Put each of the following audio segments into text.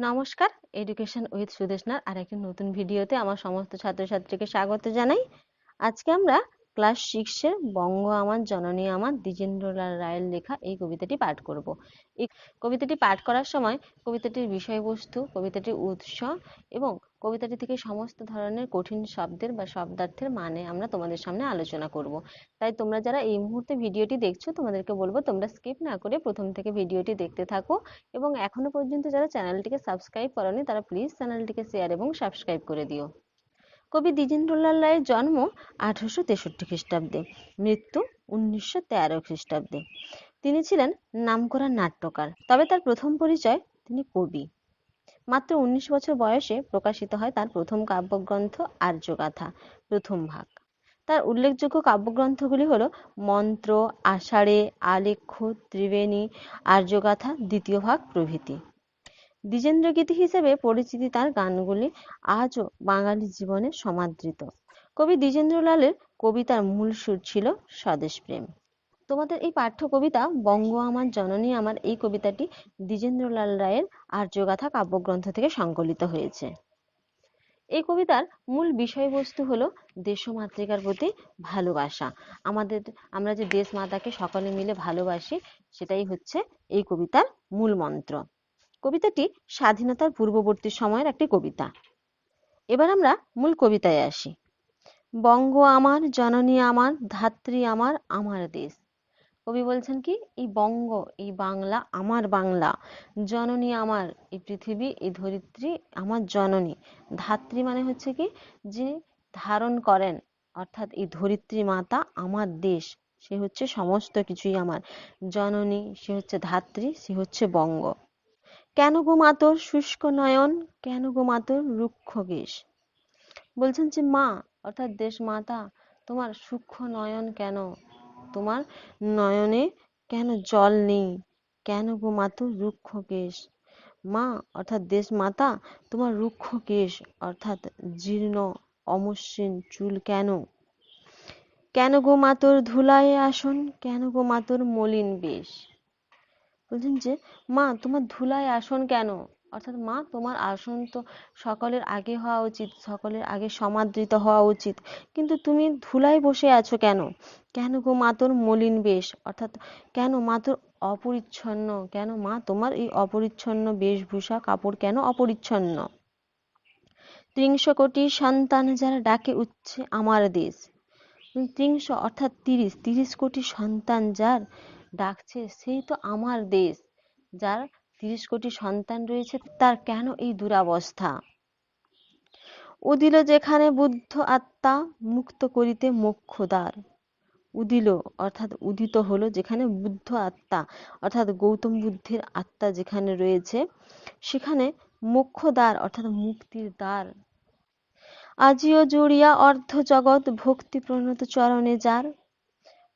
নমস্কার education with সুদেশনার আর একটি নতুন ভিডিওতে আমার সমস্ত ছাত্রছাত্রীকে স্বাগত জানাই। আজকে আমরা ক্লাস সিক্সের বঙ্গ আমার, জননী আমার, দ্বিজেন্দ্রলাল রায়ের লেখা এই কবিতাটি পাঠ করব। এই কবিতাটি পাঠ করার সময় কবিতাটির বিষয়বস্তু, কবিতাটির উৎস এবং কবিতাটি থেকে সমস্ত ধরনের কঠিন শব্দের বা শব্দার্থের মানে আমরা তোমাদের সামনে আলোচনা করব। তাই তোমরা যারা এই মুহূর্তে ভিডিওটি দেখছ, তোমাদেরকে বলব তোমরা স্কিপ না করে প্রথম থেকে ভিডিওটি দেখতে থাকো এবং এখনও পর্যন্ত যারা চ্যানেলটিকে সাবস্ক্রাইব করনি, তারা প্লিজ চ্যানেলটিকে শেয়ার এবং সাবস্ক্রাইব করে দিও। কবি দ্বিজেন্দ্রলাল রায়ের জন্ম আঠারোশো তেষট্টি খ্রিস্টাব্দে, মৃত্যু উনিশশো তেরো খ্রিস্টাব্দে। তিনি ছিলেন নামকরা নাট্যকার, তবে তার প্রথম পরিচয় তিনি কবি। মাত্র উনিশ বছর বয়সে প্রকাশিত হয় তার প্রথম কাব্যগ্রন্থ আর্যগাথা, প্রথম ভাগ। তার উল্লেখযোগ্য কাব্যগ্রন্থগুলি হল মন্ত্র, আষাঢ়ে, আলেখ্য, ত্রিবেণী, আর্যগাথা, দ্বিতীয় ভাগ প্রভৃতি। দ্বিজেন্দ্র গীতি হিসেবে পরিচিতি তার গানগুলি আজও বাঙালি জীবনে সমাদৃত। কবি দ্বিজেন্দ্রলালের কবিতার মূল সুর ছিল স্বদেশপ্রেম তোমাদের এই পাঠ্য কবিতা বঙ্গ আমার জননী আমার এই কবিতাটি দ্বিজেন্দ্রলাল রায়ের আর্যগাথা কাব্যগ্রন্থ থেকে সংকলিত হয়েছে। এই কবিতার মূল বিষয়বস্তু হলো দেশমাতৃকার প্রতি ভালোবাসা। আমাদের, আমরা যে দেশ মাতাকে সকলে মিলে ভালোবাসি, সেটাই হচ্ছে এই কবিতার মূল মন্ত্র। কবিতাটি স্বাধীনতার পূর্ববর্তী সময়ের একটি কবিতা। এবার আমরা মূল কবিতায় আসি। বঙ্গ আমার জননী আমার, ধাত্রী আমার আমার দেশ। কবি বলছেন কি, এই বঙ্গ, এই বাংলা আমার বাংলা, জননী আমার, এই পৃথিবী, এই ধরিত্রী আমার জননী। ধাত্রী মানে হচ্ছে কি, যিনি ধারণ করেন, অর্থাৎ এই ধরিত্রী মাতা আমার দেশ, সে হচ্ছে সমস্ত কিছুই আমার। জননী, সে হচ্ছে ধাত্রী, সে হচ্ছে বঙ্গ। কেন গো মাতর শুষ্ক নয়ন, কেন গো মাতর রুক্ষ কেশ বলছেন যে, মা, অর্থাৎ দেশ মাতা তোমার সূক্ষ্ম নয়ন কেন? তোমার নয়নে কেন জল নেই? কেন গো মাতর রুক্ষ কেশ? মা, অর্থাৎ দেশ মাতা তোমার রুক্ষ কেশ, অর্থাৎ জীর্ণ, অমসৃণ চুল কেন? কেন গো মাতর ধুলায় আসন? কেন গো মাতর মলিন বেশ? বলছেন যে, মা, তোমার ধুলায় আসন কেন? অর্থাৎ মা, তোমার আসন তো সকলের আগে হওয়া উচিত, সকলের আগে সমাদৃত হওয়া উচিত। কিন্তু তুমি ধুলায় বসে আছো কেন? কেন গো মা তোর মলিন বেশ? অর্থাৎ কেন মা তোর অপরিচ্ছন্ন? কেন মা তোমার এই অপরিচ্ছন্ন বেশভূষা কাপড় কেন অপরিচ্ছন্ন? ত্রিংশ কোটি সন্তান যারা ডাকে উঠছে আমার দেশ। ত্রিংশ অর্থাৎ তিরিশ তিরিশ কোটি সন্তান যার ডাকছে, সেই তো আমার দেশ, যার তিরিশ কোটি সন্তান রয়েছে, তার কেন এই দুরাবস্থা? উদিল যেখানে বুদ্ধ আত্মা মুক্ত করিতে মোক্ষদ্বার উদিল অর্থাৎ উদিত হলো, যেখানে বুদ্ধ আত্মা, অর্থাৎ গৌতম বুদ্ধের আত্মা যেখানে রয়েছে, সেখানে মোক্ষদ্বার অর্থাৎ মুক্তির দ্বার। আজিও জুড়িয়া অর্ধ জগৎ ভক্তি প্রণত চরণে যার।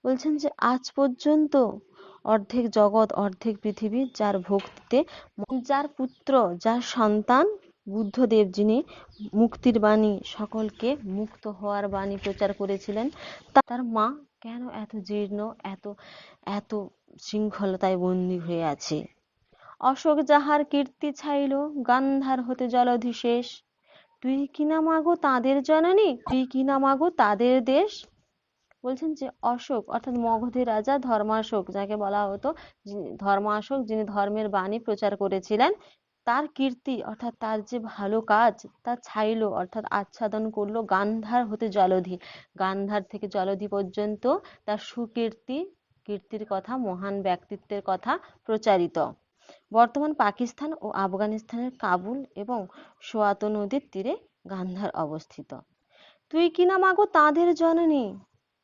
বলছেন যে, আজ পর্যন্ত অর্ধেক জগৎ, অর্ধেক পৃথিবী, যার ভক্তিতে যার পুত্র, যার সন্তান, বুদ্ধদেব যিনি মুক্তির বাণী, সকলকে মুক্ত হওয়ার বাণী প্রচার করেছিলেন, তার মা কেন এত জীর্ণ, এত এত শৃঙ্খলতায় বন্দী হয়ে আছে? অশোক যাহার কীর্তি ছাইল, গান্ধার হতে জলধি শেষ তুই কিনা মাগো তাদের জননী? তুই কিনা মাগো তাদের দেশ? বলছেন যে অশোক, অর্থাৎ মগধের রাজা ধর্মাশোক, যাকে বলা হতো ধর্মাশোক যিনি ধর্মের বাণী প্রচার করেছিলেন, তার কীর্তি অর্থাৎ তার যে ভালো কাজ, তা ছাইলো, অর্থাৎ আচ্ছাদন করল গান্ধার হতে জলধি। গান্ধার থেকে জলধি পর্যন্ত তার সুকীর্তি, কীর্তির কথা, মহান ব্যক্তিত্বের কথা প্রচারিত। বর্তমান পাকিস্তান ও আফগানিস্তানের কাবুল এবং সোয়াত নদীর তীরে গান্ধার অবস্থিত। তুই কিনা মাগো তাদের জননী?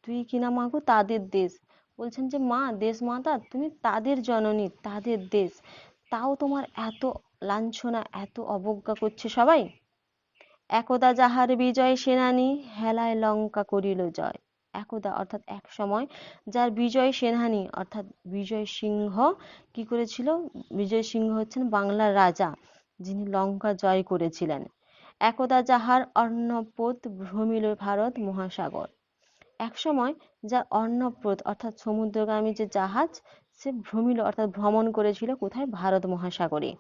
তুই কিনা মাগো তাদের দেশ। বলছেন যে, মা, দেশ মাতা, তুমি তাদের জননী, তাদের দেশ। তাও তোমার এত লাঞ্ছনা, এত অবজ্ঞা করছে সবাই? একদা যাহার বিজয় সেনানী, হেলায় লঙ্কা করিল জয়। একদা, অর্থাৎ এক সময় যার বিজয় সেনানী, অর্থাৎ বিজয় সিংহ, কি করেছিল? বিজয় সিংহ হচ্ছেন বাংলার রাজা, যিনি লঙ্কা জয় করেছিলেন। একদা যাহার অর্ণপোত ভ্রমিল ভারত মহাসাগর। একসময় যার অর্ণপ্রদ অর্থাৎ সমুদ্রগামী যে জাহাজ, সে ভ্রমিল, অর্থাৎ ভ্রমণ করেছিল কোথায়? ভারত মহাসাগরে।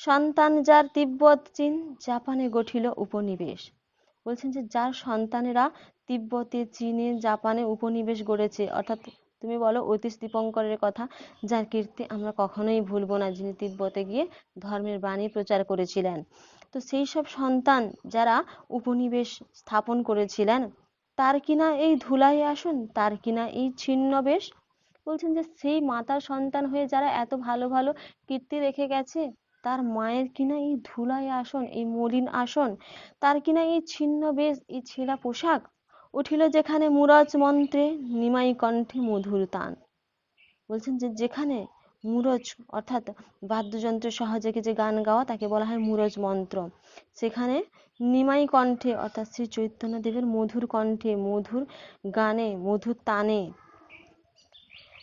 সন্তান যার তিব্বত চীন, জাপানে গঠিল উপনিবেশ। বলছেন যে যার সন্তানেরা তিব্বতে, চীনে, জাপানে উপনিবেশ গড়েছে, অর্থাৎ তুমি বলো অতীশ দীপঙ্করের কথা, যার কীর্তি আমরা কখনোই ভুলবো না, যিনি তিব্বতে গিয়ে ধর্মের বাণী প্রচার করেছিলেন। তো সেই সব সন্তান যারা উপনিবেশ স্থাপন করেছিলেন তার কিনা এই ধুলাই আসন, তার কিনা এই ছিন্ন বেশ? বলছেন যে, সেই মাতার সন্তান হয়ে যারা এত ভালো ভালো কীর্তি রেখে গেছে, তার মায়ের কিনা এই ধুলাই আসন, এই মলিন আসন? তার কিনা এই ছিন্ন বেশ, এই ছেঁড়া পোশাক? উঠিল যেখানে মুরজ মন্ত্রে, নিমাই কণ্ঠে মধুর তান। বলছেন যে, যেখানে মুরজ, অর্থাৎ বাদ্যযন্ত্র সহযোগে যে গান গাওয়া, তাকে বলা হয় মুরজ মন্ত্র। সেখানে নিমাই কণ্ঠে, অর্থাৎ শ্রী চৈতন্যদেবের মধুর কণ্ঠে, মধুর গানে, মধুর তানে,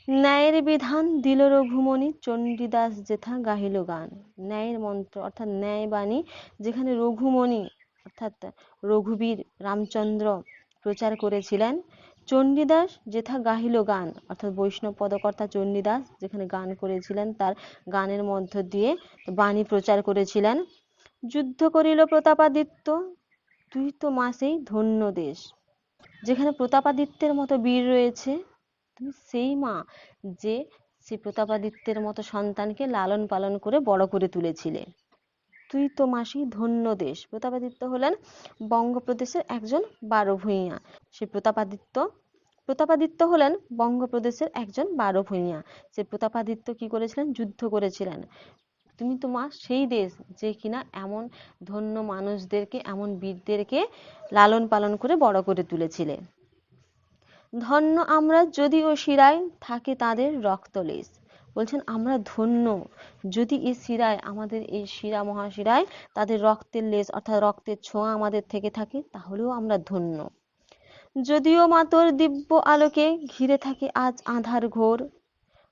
ন্যায়ের বিধান দিল রঘুমণি, চণ্ডীদাস যেথা গাহিল গান। ন্যায়ের মন্ত্র, অর্থাৎ ন্যায় বাণী যেখানে রঘুমণি, অর্থাৎ রঘুবীর রামচন্দ্র প্রচার করেছিলেন চণ্ডীদাস যেথা গাহিল গান, অর্থাৎ বৈষ্ণব পদকর্তা চণ্ডীদাস যেখানে গান করেছিলেন তার গানের মধ্য দিয়ে বাণী প্রচার করেছিলেন। যুদ্ধ করিল প্রতাপাদিত্য, তুই তো মাসেই ধন্য দেশ। যেখানে প্রতাপাদিত্যের মতো বীর রয়েছে, তুমি সেই মা যে সেই প্রতাপাদিত্যের মতো সন্তানকে লালন পালন করে বড় করে তুলেছিলে। তুই তো মাসি ধন্য দেশ প্রতাপাদিত্য হলেন বঙ্গপ্রদেশের একজন বারো ভূঁইয়া সে প্রতাপাদিত্য প্রতাপাদিত্য হলেন বঙ্গপ্রদেশের একজন বারো ভূঁইয়া সে প্রতাপাদিত্য কি করেছিলেন? যুদ্ধ করেছিলেন। তুমি তো মা সেই দেশ যে কিনা এমন ধন্য মানুষদেরকে, এমন বীরদেরকে লালন পালন করে বড় করে তুলেছিলে। ধন্য আমরা যদিও শিরায় থাকে তাদের রক্তলেশ। বলছেন, আমরা ধন্য। যদি এই শিরায়, আমাদের এই শিরা মহাশিরায় তাদের রক্তের লেশ অর্থাৎ রক্তের ছোঁয়া আমাদের থেকে থাকে, তাহলেও আমরা ধন্য। যদিও মা তোর দিব্য আলোকে ঘিরে থাকে আজ আধার ঘোর।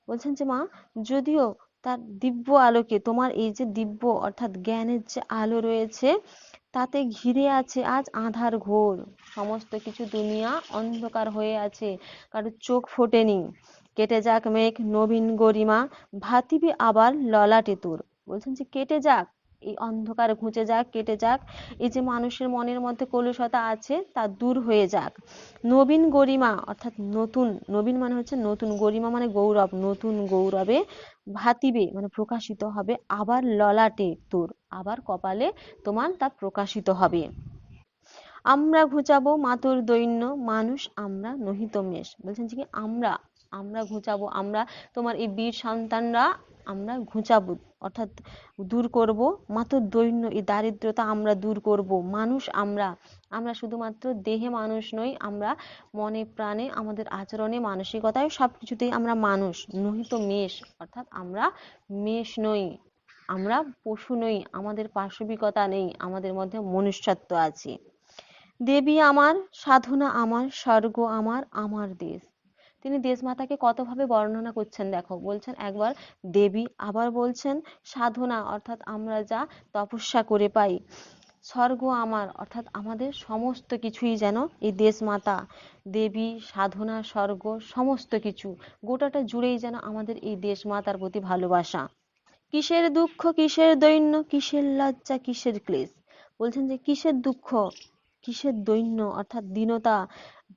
বলছেন যে, মা, যদিও তার দিব্য আলোকে, তোমার এই যে দিব্য অর্থাৎ জ্ঞানের যে আলো রয়েছে, তাতে ঘিরে আছে আজ আধার ঘোর। সমস্ত কিছু দুনিয়া অন্ধকার হয়ে আছে, কারও চোখ ফোটেনি। কেটে যাক মেঘ, নবীন গরিমা, ভাতিবে আবার ললাটে তোর। বলছেন যে, কেটে যাক, এই অন্ধকার ঘুচে যাক, কেটে যাক, এই যে মানুষের মনের মধ্যে কলুষতা আছে, তা দূর হয়ে যাক। নবীন গরিমা, অর্থাৎ নতুন, নবীন মানে হচ্ছে নতুন, গরিমা মানে গৌরব, নতুন গৌরবে ভাতিবে মানে প্রকাশিত হবে, আবার ললাটে তোর, আবার কপালে তোমার তা প্রকাশিত হবে। আমরা ঘুচাবো মাতুর দৈন্য, মানুষ আমরা নহিত মেষ। বলছেন যে, কি আমরা আমরা ঘুচাবো, আমরা তোমার এই বীর সন্তানরা আমরা ঘুচাবো, অর্থাৎ দূর করব। মাত্র দৈন্য এই দারিদ্রতা আমরা দূর করব। মানুষ আমরা আমরা শুধুমাত্র দেহে মানুষ নই, আমরা মনে প্রাণে, আমাদের আচরণে মানসিকতায় সব কিছুতেই আমরা মানুষ নহিত মেষ, অর্থাৎ আমরা মেষ নই, আমরা পশু নই, আমাদের পাশবিকতা নেই, আমাদের মধ্যে মনুষ্যত্ব আছে। দেবী আমার, সাধনা আমার, স্বর্গ আমার আমার দেশ। তিনি দেশমাতাকে কতভাবে বর্ণনা করছেন দেখো, বলছেন একবার, দেবী আবার বলছেন, সাধনা অর্থাৎ আমরা যা তপস্যা করে পাই। স্বর্গ আমার, অর্থাৎ আমাদের সমস্ত কিছুই যেন এই দেশমাতা। দেবী, সাধনা, স্বর্গ, সমস্ত কিছু, গোটাটা জুড়েই যেন আমাদের এই দেশমাতার প্রতি ভালোবাসা। কিসের দুঃখ, কিসের দৈন্য, কিসের লজ্জা, কিসের ক্লেশ? বলছেন যে, কিসের দুঃখ, কিসের দৈন্য, অর্থাৎ দীনতা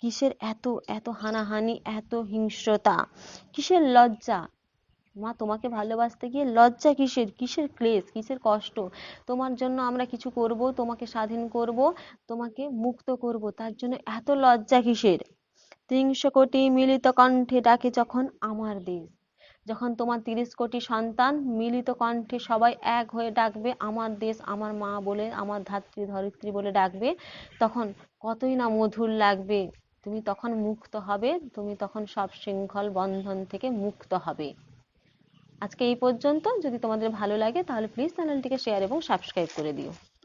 কিসের এত এত হানাহানি, এত হিংস্রতা? কিসের লজ্জা? মা, তোমাকে ভালোবাসতে গিয়ে লজ্জা কিসের? কিসের ক্লেশ? কিসের কষ্ট? তোমার জন্য আমরা কিছু করব, তোমাকে স্বাধীন করব, তোমাকে মুক্ত করব। তার জন্য এত লজ্জা কিসের? ত্রিংশ কোটি মিলিত কণ্ঠে ডাকে যখন আমার দেশ। যখন তোমার তিরিশ কোটি সন্তান মিলিত কণ্ঠে সবাই এক হয়ে ডাকবে, আমার দেশ, আমার মা বলে, আমার ধাত্রী ধরিত্রী বলে ডাকবে, তখন কতই না মধুর লাগবে। তুমি তখন মুক্ত হবে, তুমি তখন সব শৃঙ্খল বন্ধন থেকে মুক্ত হবে। আজকে এই পর্যন্ত। যদি তোমাদের ভালো লাগে তাহলে প্লিজ চ্যানেলটিকে শেয়ার এবং সাবস্ক্রাইব করে দিও।